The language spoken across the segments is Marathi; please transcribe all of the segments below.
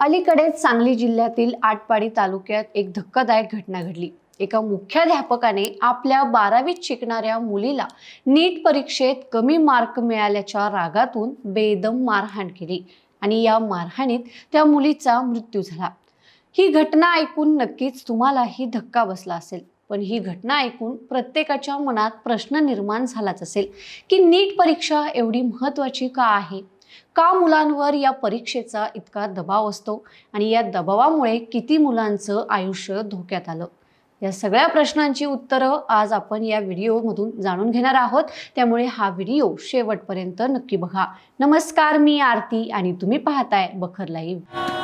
अलीकडेच सांगली जिल्ह्यातील आटपाडी तालुक्यात एक धक्कादायक घटना घडली. एका मुख्याध्यापकाने आपल्या बारावीत शिकणाऱ्या मुलीला नीट परीक्षेत कमी मार्क मिळाल्याच्या रागातून बेदम मारहाण केली आणि या मारहाणीत त्या मुलीचा मृत्यू झाला. ही घटना ऐकून नक्कीच तुम्हालाही धक्का बसला असेल पण ही घटना ऐकून प्रत्येकाच्या मनात प्रश्न निर्माण झालाच असेल की नीट परीक्षा एवढी महत्त्वाची का आहे? का मुलांवर या परीक्षेचा इतका दबाव असतो आणि या दबावामुळे किती मुलांचं आयुष्य धोक्यात आलं? या सगळ्या प्रश्नांची उत्तरं आज आपण या व्हिडिओमधून जाणून घेणार आहोत. त्यामुळे हा व्हिडिओ शेवटपर्यंत नक्की बघा. नमस्कार मी आरती आणि तुम्ही पाहताय बखर लाईव्ह.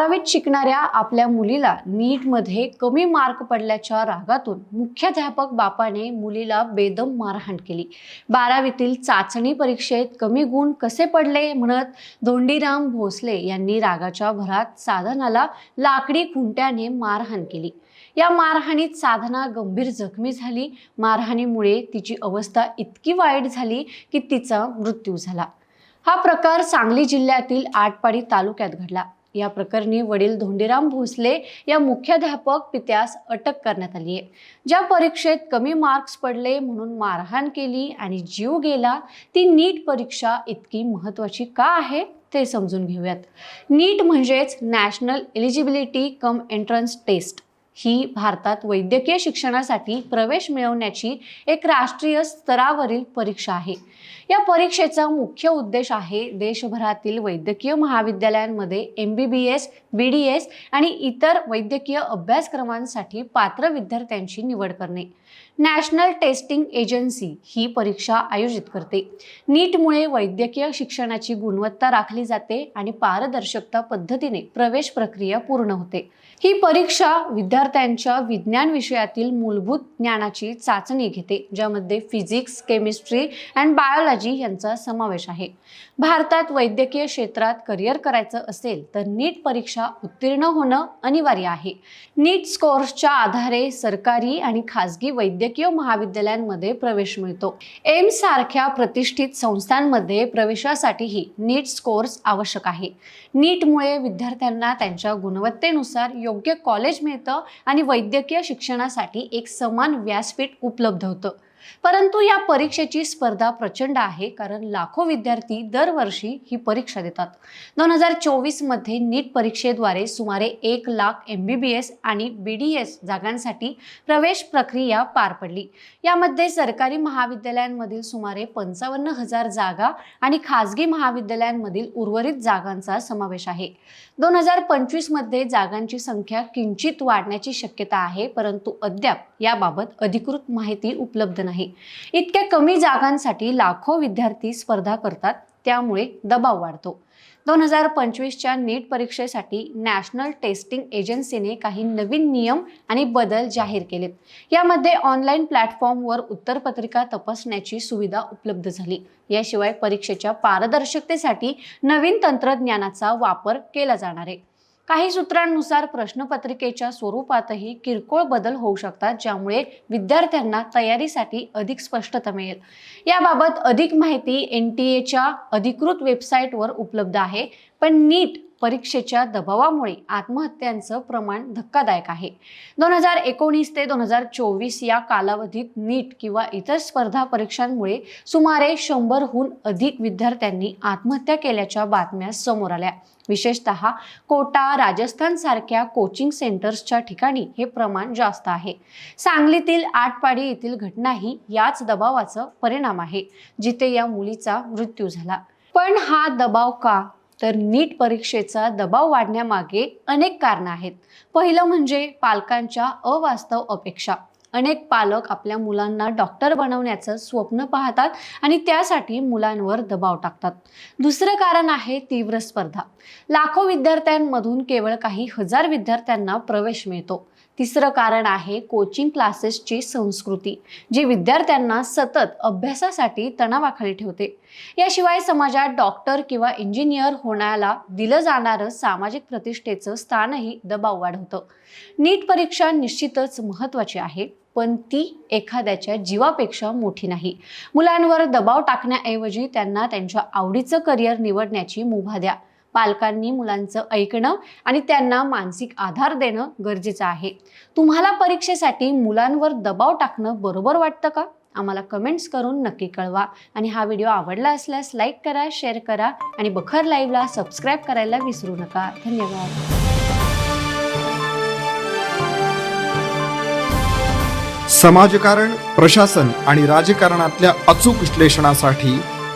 बारावीत शिकणाऱ्या आपल्या मुलीला नीटमध्ये कमी मार्क पडल्याच्या रागातून मुख्याध्यापक बापाने मुलीला बेदम मारहाण केली. बारावीतील चाचणी परीक्षेत कमी गुण कसे पडले म्हणत धोंडीराम भोसले यांनी रागाच्या भरात साधनाला लाकडी खुंट्याने मारहाण केली. या मारहाणीत साधना गंभीर जखमी झाली. मारहाणीमुळे तिची अवस्था इतकी वाईट झाली की तिचा मृत्यू झाला. हा प्रकार सांगली जिल्ह्यातील आटपाडी तालुक्यात घडला. या प्रकरणी वडील धोंडीराम भोसले या मुख्याध्यापक पित्यास अटक करण्यात आली आहे. ज्या परीक्षेत कमी मार्क्स पडले म्हणून मारहाण केली आणि जीव गेला ती नीट परीक्षा इतकी महत्त्वाची का आहे ते समजून घेऊयात. नीट म्हणजेच national eligibility cum entrance test. ही भारतात वैद्यकीय शिक्षणासाठी प्रवेश मिळवण्याची एक राष्ट्रीय स्तरावरील परीक्षा आहे. या परीक्षेचा मुख्य उद्देश आहे देशभरातील वैद्यकीय महाविद्यालयांमध्ये M B B S B D S आणि इतर वैद्यकीय अभ्यासक्रमांसाठी पात्र विद्यार्थ्यांची निवड करणे. नॅशनल टेस्टिंग एजन्सी ही परीक्षा आयोजित करते. नीटमुळे वैद्यकीय शिक्षणाची गुणवत्ता राखली जाते आणि पारदर्शकता पद्धतीने प्रवेश प्रक्रिया पूर्ण होते. ही परीक्षा विद्यार्थी विद्यार्थ्यांच्या विज्ञान विषयातील मूलभूत ज्ञानाची चाचणी घेते ज्यामध्ये फिजिक्स केमिस्ट्री अँड बायोलॉजी यांचा समावेश आहे. भारतात वैद्यकीय क्षेत्रात करिअर करायचं असेल तर नीट परीक्षा उत्तीर्ण होणं अनिवार्य आहे. नीट स्कोर्सच्या आधारे सरकारी आणि खाजगी वैद्यकीय महाविद्यालयांमध्ये प्रवेश मिळतो. एम्स सारख्या प्रतिष्ठित संस्थांमध्ये प्रवेशासाठीही नीट स्कोर्स आवश्यक आहे. नीटमुळे विद्यार्थ्यांना त्यांच्या गुणवत्तेनुसार योग्य कॉलेज मिळतं आणि वैद्यकीय शिक्षणासाठी एक समान व्यासपीठ उपलब्ध होतं. परंतु या परीक्षेची स्पर्धा प्रचंड आहे कारण लाखो विद्यार्थी दरवर्षी ही परीक्षा देतात. दोन हजार चोवीसमध्ये नीट परीक्षेद्वारे सुमारे एक lakh M B B S आणि बी डी एस जागांसाठी प्रवेश प्रक्रिया पार पडली. यामध्ये सरकारी महाविद्यालयांमधील सुमारे पंचावन्न हजार जागा आणि खाजगी महाविद्यालयांमधील उर्वरित जागांचा समावेश आहे. दोन हजार पंचवीसमध्ये जागांची संख्या किंचित वाढण्याची शक्यता आहे परंतु अद्याप याबाबत अधिकृत माहिती उपलब्ध नाही नाही. इतक्या कमी जागांसाठी लाखो विद्यार्थी स्पर्धा करतात त्यामुळे दबाव वाढतो. दोन हजार पंचवीसच्या नीट परीक्षेसाठी नॅशनल टेस्टिंग एजन्सीने काही नवीन नियम आणि बदल जाहीर केलेत यामध्ये ऑनलाईन प्लॅटफॉर्मवर उत्तरपत्रिका तपासण्याची सुविधा उपलब्ध झाली. याशिवाय परीक्षेच्या पारदर्शकतेसाठी नवीन तंत्रज्ञानाचा वापर केला जाणार आहे. काही सूत्रांनुसार प्रश्नपत्रिकेच्या स्वरूपातही किरकोळ बदल होऊ शकतात ज्यामुळे विद्यार्थ्यांना तयारीसाठी अधिक स्पष्टता मिळेल. याबाबत अधिक माहिती एन टी एच्या अधिकृत वेबसाईटवर उपलब्ध आहे. पण नीट परीक्षेच्या दबावामुळे आत्महत्यांचं प्रमाण धक्कादायक आहे. दोन हजार एकोणीस ते दोन हजार चोवीस या कालावधीत नीट किंवा इतर स्पर्धा परीक्षांमुळे सुमारे शंभरहून अधिक विद्यार्थ्यांनी आत्महत्या केल्याच्या बातम्या समोर आल्या. विशेषतः कोटा राजस्थान सारख्या कोचिंग सेंटर्सच्या ठिकाणी हे प्रमाण जास्त आहे. सांगलीतील आटपाडी येथील घटनाही याच दबावाचं परिणाम आहे जिथे या मुलीचा मृत्यू झाला. पण हा दबाव का? तर नीट परीक्षेचा दबाव वाढण्यामागे अनेक कारणं आहेत. पहिलं म्हणजे पालकांच्या अवास्तव अपेक्षा. अनेक पालक आपल्या मुलांना डॉक्टर बनवण्याचं स्वप्न पाहतात आणि त्यासाठी मुलांवर दबाव टाकतात. दुसरं कारण आहे तीव्र स्पर्धा. लाखो विद्यार्थ्यांमधून केवळ काही हजार विद्यार्थ्यांना प्रवेश मिळतो. तिसरं कारण आहे कोचिंग क्लासेसची संस्कृती जी विद्यार्थ्यांना सतत अभ्यासासाठी तणावाखाली ठेवते. याशिवाय समाजात डॉक्टर किंवा इंजिनियर होण्याला दिलं जाणारं सामाजिक प्रतिष्ठेचं स्थानही दबाव वाढवतं. नीट परीक्षा निश्चितच महत्त्वाची आहे पण ती एखाद्याच्या जीवापेक्षा मोठी नाही. मुलांवर दबाव टाकण्याऐवजी त्यांना त्यांच्या आवडीचं करिअर निवडण्याची मुभा द्या. पालकांनी मुलांचं ऐकणं आणि त्यांना मानसिक आधार देणं गरजेचं आहे. तुम्हाला परीक्षेसाठी मुलांवर दबाव टाकणं बरोबर वाटतं का? आम्हाला कमेंट्स करून नक्की कळवा. आणि हा व्हिडिओ आवडला असल्यास लाईक करा शेअर करा आणि बखर लाईव्हला सबस्क्राईब करायला विसरू नका. धन्यवाद. समाजकारण प्रशासन आणि राजकारणातल्या अचूक विश्लेषणासाठी